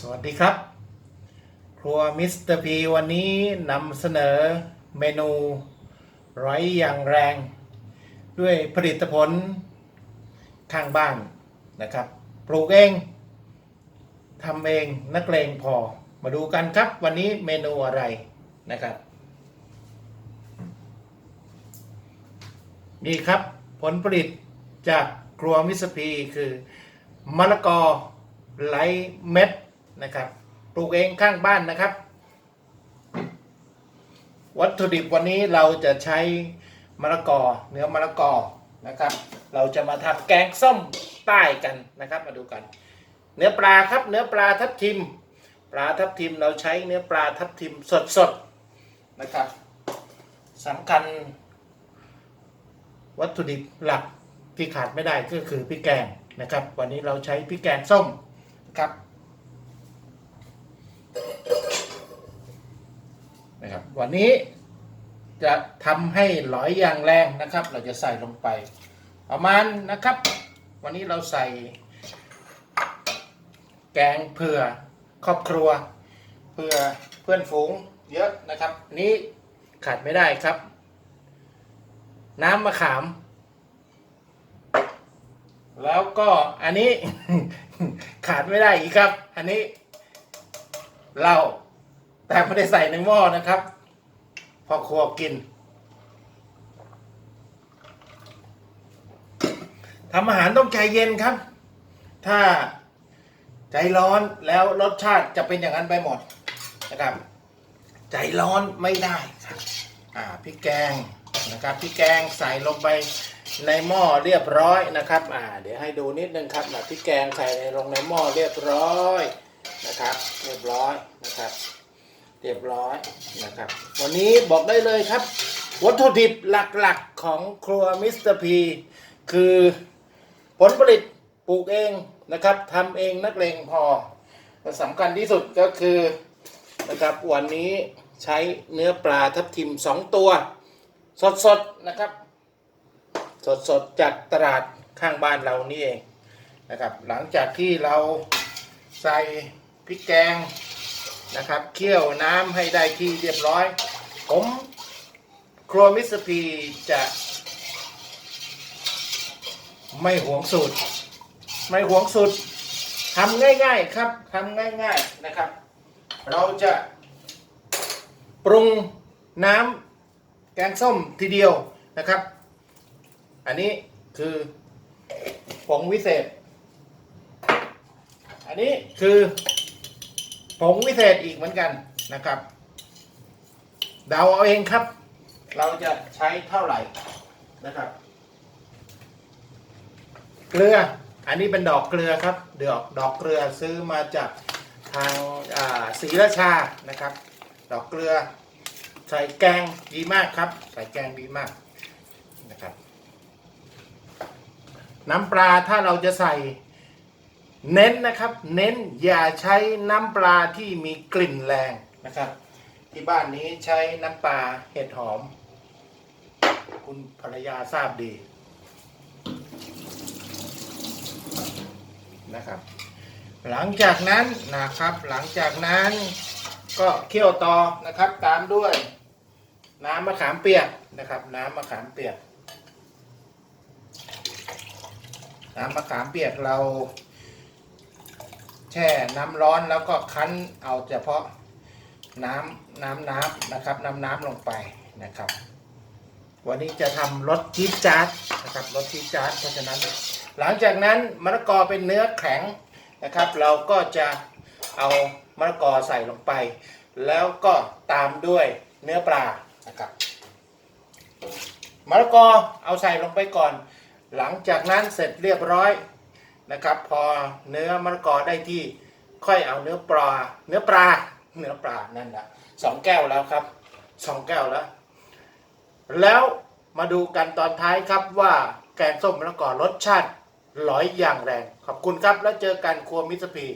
สวัสดีครับ ครัวมิสเตอร์พีวันนี้นำเสนอเมนูไร้อย่างแรง ด้วยผลิตผลข้างบ้านนะครับ ปลูกเองทำเองนักเลงพอมาดูกันครับวันนี้เมนูอะไรนะครับ นี่ครับผลผลิตจากครัวมิสเตอร์พีคือมะละกอไร้เม็ด นะครับปลูกเองข้างบ้านนะครับ วัตถุดิบวันนี้เราจะใช้มะละกอเนื้อมะละกอนะครับ เราจะมาทำแกงส้มใต้กันนะครับ มาดูกัน เนื้อปลาครับ เนื้อปลาทับทิม ปลาทับทิมเราใช้เนื้อปลาทับทิมสดๆนะครับสำคัญ วัตถุดิบหลักที่ขาดไม่ได้ก็คือพริกแกงนะครับ วันนี้เราใช้พริกแกงส้มนะครับนะครับ วันนี้จะทำให้หลอยอย่างแรงนะครับ เราจะใส่ลงไปประมาณนะครับ วันนี้เราใส่ แกงเผื่อครอบครัว เพื่อเพื่อนฝูงเยอะนะครับ นี้ขาดไม่ได้ครับ น้ำมะขาม แล้วก็อันนี้ ขาดไม่ได้อีกครับ อันนี้เหล้าแต่ไม่ได้ใส่ในหม้อนะครับ พอครัวกินทำอาหารต้องใจเย็นครับ ถ้าใจร้อนแล้วรสชาติจะเป็นอย่างนั้นไปหมดนะครับ ใจร้อนไม่ได้ครับอ่าพริกแกงนะครับพริกแกงใส่ลงไปในหม้อเรียบร้อยนะครับอ่าเดี๋ยวให้ดูนิดนึงครับอ่าพริกแกงใส่ลงในหม้อเรียบร้อยนะครับ เรียบร้อยนะครับ เรียบร้อยนะครับ วันนี้บอกได้เลยครับ วัตถุดิบหลักๆของครัวมิสเตอร์พีคือผลผลิตปลูกเองนะครับทำเองนักเลงพอสำคัญที่สุดก็คือนะครับวันนี้ใช้เนื้อปลาทับทิม 2 ตัว สดๆนะครับ สดๆจากตลาดข้างบ้านเรานี่เองนะครับ หลังจากที่เราใส่พริกแกง นะครับ เคี่ยวน้ำให้ได้ที่เรียบร้อย ผมครัวมิสตีจะไม่หวงสูตร ไม่หวงสูตรทำง่าย ๆครับทำง่าย ๆนะครับ เราจะปรุงน้ำแกงส้มทีเดียวนะครับ อันนี้คือผงวิเศษ อันนี้คือ ผงวิเศษอีกเหมือนกันนะครับเดาเอาเองครับ เราจะใช้เท่าไหร่นะครับ เกลือ อันนี้เป็นดอกเกลือครับดอกดอกเกลือซื้อมาจากทางอ่าศรีราชานะครับ ดอกเกลือ ใส่แกงดีมากครับ ใส่แกงดีมากนะครับ น้ำปลาถ้าเราจะใส่ เน้นนะครับ เน้นอย่าใช้น้ำปลาที่มีกลิ่นแรงนะครับ ที่บ้านนี้ใช้น้ำปลาเห็ดหอม คุณภรรยาทราบดีนะครับ หลังจากนั้นนะครับ หลังจากนั้นก็เคี่ยวต่อนะครับ ตามด้วย น้ำมะขามเปียกนะครับ น้ำมะขามเปียก น้ำมะขามเปียกเราแช่น้ำร้อนแล้วก็คั้นเอาเฉพาะน้ำน้ำน้ำนะครับน้ำน้ำลงไปนะครับ วันนี้จะทำรสจี๊ดจ๊าดนะครับรสจี๊ดจ๊าดเพราะฉะนั้น หลังจากนั้นมะละกอเป็นเนื้อแข็งนะครับ เราก็จะเอามะละกอใส่ลงไป แล้วก็ตามด้วยเนื้อปลานะครับมะละกอเอาใส่ลงไปก่อน หลังจากนั้นเสร็จเรียบร้อย นะครับ พอเนื้อมะละกอได้ที่ค่อยเอาเนื้อปลา เนื้อปลา เนื้อปลานั่นนะสองแก้วแล้วครับสองแก้วแล้ว แล้วมาดูกันตอนท้ายครับว่าแกงส้มมะละกอรสชาติร้อยอย่างแรง ขอบคุณครับแล้วเจอกันครัวมิสเตอร์พี